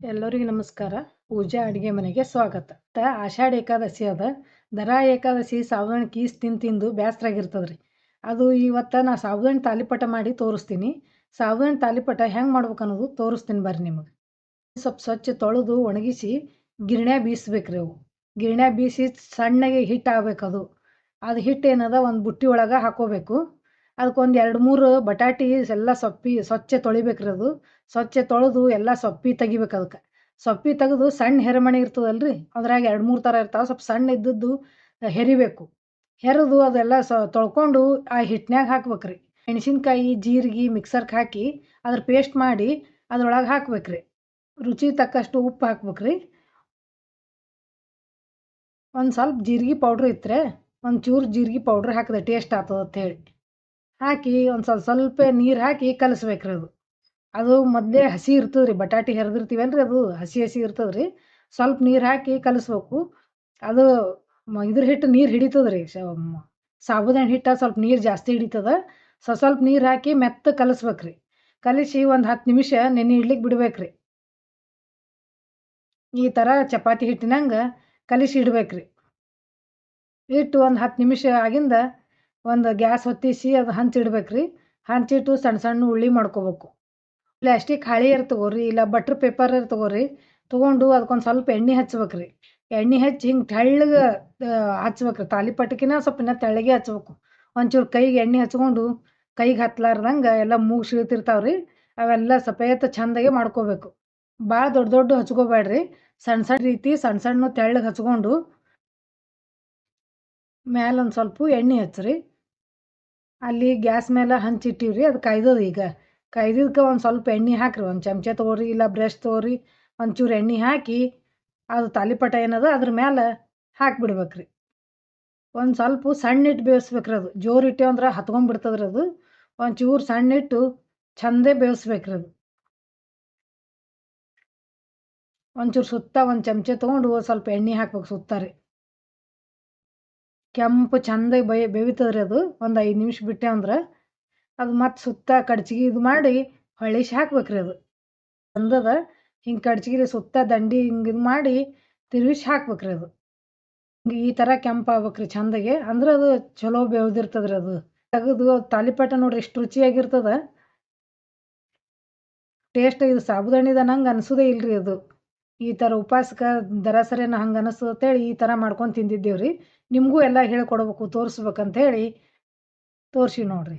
ಎಲ್ಲರಿಗೂ ನಮಸ್ಕಾರ. ಪೂಜಾ ಅಡುಗೆ ಮನೆಗೆ ಸ್ವಾಗತ. ತ ಆಷಾಢ ಏಕಾದಶಿ ಅದ. ದರಾ ಏಕಾದಶಿ ಸಾಬುದಾಣಿ ಕೀಸ್ ತಿಂದು ತಿಂದು ಬೇಸರಾಗಿರ್ತದ್ರಿ ಅದು ಇವತ್ತು ನಾ ಸಾಬುದಾಣಿ ತಾಲಿಪಟ ಮಾಡಿ ತೋರಿಸ್ತೀನಿ. ಸಾಬುದಾಣಿ ತಾಲಿಪಟ ಹೆಂಗೆ ಮಾಡ್ಬೇಕು ಅನ್ನೋದು ತೋರಿಸ್ತೀನಿ ಬರ್ರಿ ನಿಮಗೆ. ಸ್ವಲ್ಪ ಸ್ವಚ್ಛ ತೊಳೆದು ಒಣಗಿಸಿ ಗಿರಣ್ಯಾ ಬೀಸ್ಬೇಕು ರೀ ಅವು. ಗಿರ್ಣ್ಯಾಗ ಬೀಸಿ ಸಣ್ಣಗೆ ಹಿಟ್ಟು ಆಗ್ಬೇಕು ಅದು ಅದು ಹಿಟ್ಟು ಏನದ? ಒಂದು ಬುಟ್ಟಿ ಒಳಗೆ ಹಾಕೋಬೇಕು. ಅದಕ್ಕೊಂದು ಎರಡು ಮೂರು ಬಟಾಟಿ ಎಲ್ಲ ಸೊಪ್ಪಿ, ಸ್ವಚ್ಛ ತೊಳಿಬೇಕ್ರಿ ಅದು ಸ್ವಚ್ಛ ತೊಳೆದು ಎಲ್ಲ ಸೊಪ್ಪಿ ತೆಗಿಬೇಕು ಅದಕ್ಕೆ. ಸೊಪ್ಪಿ ತೆಗೆದು ಸಣ್ಣ ಹೆರಮಣಿ ಇರ್ತದಲ್ರಿ? ಅದ್ರಾಗ ಎರಡು ಮೂರು ಥರ ಇರ್ತಾವೆ. ಸ್ವಲ್ಪ ಸಣ್ಣ ಇದ್ದದ್ದು ಹೆರಿಬೇಕು. ಹೆರೆದು ಅದೆಲ್ಲ ಸ ತೊಳ್ಕೊಂಡು ಆ ಹಿಟ್ನ್ಯಾಗ ಹಾಕ್ಬೇಕ್ರಿ. ಮೆಣಸಿನ್ಕಾಯಿ, ಜೀರಿಗೆ ಮಿಕ್ಸರ್ಗೆ ಹಾಕಿ ಅದ್ರ ಪೇಸ್ಟ್ ಮಾಡಿ ಅದ್ರೊಳಗೆ ಹಾಕ್ಬೇಕ್ರಿ. ರುಚಿ ತಕ್ಕಷ್ಟು ಉಪ್ಪು ಹಾಕ್ಬೇಕ್ರಿ. ಒಂದು ಸ್ವಲ್ಪ ಜೀರಿಗೆ ಪೌಡ್ರ್ ಇತ್ತರೆ ಒಂದು ಚೂರು ಜೀರಿಗೆ ಪೌಡ್ರ್ ಹಾಕಿದೆ ಟೇಸ್ಟ್ ಆಗ್ತದ ಅಂತ ಹೇಳಿ ಹಾಕಿ ಒಂದು ಸ್ವಲ್ಪ ಸ್ವಲ್ಪ ನೀರು ಹಾಕಿ ಕಲಸ್ಬೇಕ್ರಿ ಅದು. ಅದು ಮೊದಲೇ ಹಸಿ ಇರ್ತದ್ರಿ, ಬಟಾಟಿ ರೀ ಅದು, ಹಸಿ ಹಸಿ ಇರ್ತದ್ರಿ. ಸ್ವಲ್ಪ ನೀರು ಹಾಕಿ ಕಲಸ್ಬೇಕು. ಅದು ಇದ್ರ ಹಿಟ್ಟು ನೀರು ಹಿಡಿತದ್ರಿ ರೀ ಸಾಬುದಾಣಿ ಹಿಟ್ಟು ಸ್ವಲ್ಪ ನೀರು ಜಾಸ್ತಿ ಹಿಡಿತದ. ಸ್ವಲ್ಪ ಸ್ವಲ್ಪ ನೀರು ಹಾಕಿ ಮೆತ್ತ ಕಲಸ್ಬೇಕ್ರಿ. ಕಲಿಸಿ ಒಂದು ಹತ್ತು ನಿಮಿಷ ನೆನೆ ಇಡ್ಲಿಕ್ಕೆ ಬಿಡ್ಬೇಕ್ರಿ. ಈ ಥರ ಚಪಾತಿ ಹಿಟ್ಟಿನಂಗೆ ಕಲಿಸಿ ಇಡ್ಬೇಕ್ರಿ. ಇಟ್ಟು ಒಂದು ಹತ್ತು ನಿಮಿಷ ಆಗಿಂದ ಒಂದು ಗ್ಯಾಸ್ ಹೊತ್ತಿಸಿ ಅದು ಹಂಚಿಡ್ಬೇಕು ರೀ ಹಂಚಿಟ್ಟು ಸಣ್ಣ ಸಣ್ಣ ಉಳ್ಳಿ ಮಾಡ್ಕೋಬೇಕು. ಪ್ಲಾಸ್ಟಿಕ್ ಹಾಳಿಯರ್ ತೊಗೋರಿ, ಇಲ್ಲ ಬಟ್ರ್ ಪೇಪರ್ ತೊಗೋರಿ, ತೊಗೊಂಡು ಅದಕ್ಕೊಂದು ಸ್ವಲ್ಪ ಎಣ್ಣೆ ಹಚ್ಬೇಕು ಎಣ್ಣೆ ಹಚ್ಚಿ ಹಿಂಗೆ ತೆಳ್ಳಗೆ ಹಚ್ಬೇಕು ರೀ ತಾಲಿಪಟ್ಟಕಿನ ಸ್ವಲ್ಪ ತೆಳ್ಳಗೆ ಹಚ್ಬೇಕು. ಒಂಚೂರು ಕೈಗೆ ಎಣ್ಣೆ ಹಚ್ಕೊಂಡು ಕೈಗೆ ಹತ್ಲಾರ್ದಂಗೆ ಎಲ್ಲ ಮೂಗು ಸಿಳ್ತಿರ್ತಾವೆ ಅವೆಲ್ಲ ಸಪೇತ ಚಂದಾಗೆ ಮಾಡ್ಕೋಬೇಕು. ಭಾಳ ದೊಡ್ಡ ದೊಡ್ಡ ಹಚ್ಕೋಬೇಡ್ರಿ. ಸಣ್ಣ ಸಣ್ಣ ರೀತಿ ಸಣ್ಣ ಸಣ್ಣ ತೆಳ್ಳಗೆ ಹಚ್ಕೊಂಡು, ಮ್ಯಾಲೊಂದು ಸ್ವಲ್ಪ ಎಣ್ಣೆ ಹಚ್ಚ್ರಿ ಅಲ್ಲಿ ಗ್ಯಾಸ್ ಮೇಲೆ ಹಂಚಿಟ್ಟಿವ್ರಿ, ಅದು ಕಾಯ್ದದ ಈಗ. ಕಾಯ್ದಿದ್ಕೆ ಒಂದು ಸ್ವಲ್ಪ ಎಣ್ಣೆ ಹಾಕ್ರಿ, ಒಂದು ಚಮಚ ತೊಗೊರಿ, ಇಲ್ಲ ಬ್ರಷ್ ತೊಗೊರಿ, ಒಂಚೂರು ಎಣ್ಣೆ ಹಾಕಿ ಅದು ತಾಲಿಪಟ ಏನದ ಅದ್ರ ಮ್ಯಾಲೆ ಹಾಕ್ಬಿಡ್ಬೇಕು ರೀ ಒಂದು ಸ್ವಲ್ಪ ಸಣ್ಣ ಇಟ್ಟು ಬೇಯಿಸ್ಬೇಕ್ರಿ ಅದು, ಜೋರು ಇಟ್ಟೇವು ಅಂದ್ರೆ ಹತ್ಕೊಂಡ್ಬಿಡ್ತದ್ರಿ ಅದು. ಒಂಚೂರು ಸಣ್ಣ ಇಟ್ಟು ಚಂದೇ ಬೇಯಿಸ್ಬೇಕ್ರಿ ಅದು. ಒಂಚೂರು ಸುತ್ತ ಒಂದು ಚಮಚ ತೊಗೊಂಡು ಸ್ವಲ್ಪ ಎಣ್ಣೆ ಹಾಕ್ಬೇಕು ಸುತ್ತ ರೀ ಕೆಂಪು ಚಂದಾಗಿ ಬೈ ಬೇಯ್ತದ್ರಿ ಅದು. ಒಂದು ಐದು ನಿಮಿಷ ಬಿಟ್ಟೆ ಅಂದ್ರೆ ಅದು ಮತ್ತು ಸುತ್ತ ಕಡ್ಚಿಗೆ ಇದು ಮಾಡಿ ಹೊಳಿಸಿ ಹಾಕ್ಬೇಕ್ರಿ ಅದು. ಚಂದದ ಹಿಂಗೆ ಕಡ್ಚಿಗೆ ಸುತ್ತ ದಂಡಿ ಹಿಂಗೆ ಇದು ಮಾಡಿ ತಿರುಗಿಸಿ ಹಾಕ್ಬೇಕ್ರಿ ಅದು. ಈ ಥರ ಕೆಂಪು ಆಗ್ಬೇಕು ರೀ ಚಂದಗೆ. ಅಂದ್ರೆ ಅದು ಚಲೋ ಬೇವ್ದಿರ್ತದ್ರಿ ಅದು. ತೆಗೆದು ತಾಲಿಪಟ ನೋಡ್ರಿ ಎಷ್ಟು ರುಚಿಯಾಗಿರ್ತದ. ಟೇಸ್ಟ್ ಇದು ಸಾಬುದಾಣಿದ ನಂಗೆ ಅನಿಸೋದೇ ಇಲ್ರಿ ಅದು. ಈ ಥರ ಉಪವಾಸಕ್ಕೆ ದರಸರೇನ ಹಂಗೆ ಅನಿಸ್ತದೆ ಅಂತೇಳಿ ಈ ಥರ ಮಾಡ್ಕೊಂಡು ತಿಂದಿದ್ದೇವೆ ರೀ ನಿಮಗೂ ಎಲ್ಲ ಹೇಳ್ಕೊಡ್ಬೇಕು, ತೋರಿಸ್ಬೇಕಂತ ಹೇಳಿ. ತೋರಿಸಿ ನೋಡಿರಿ.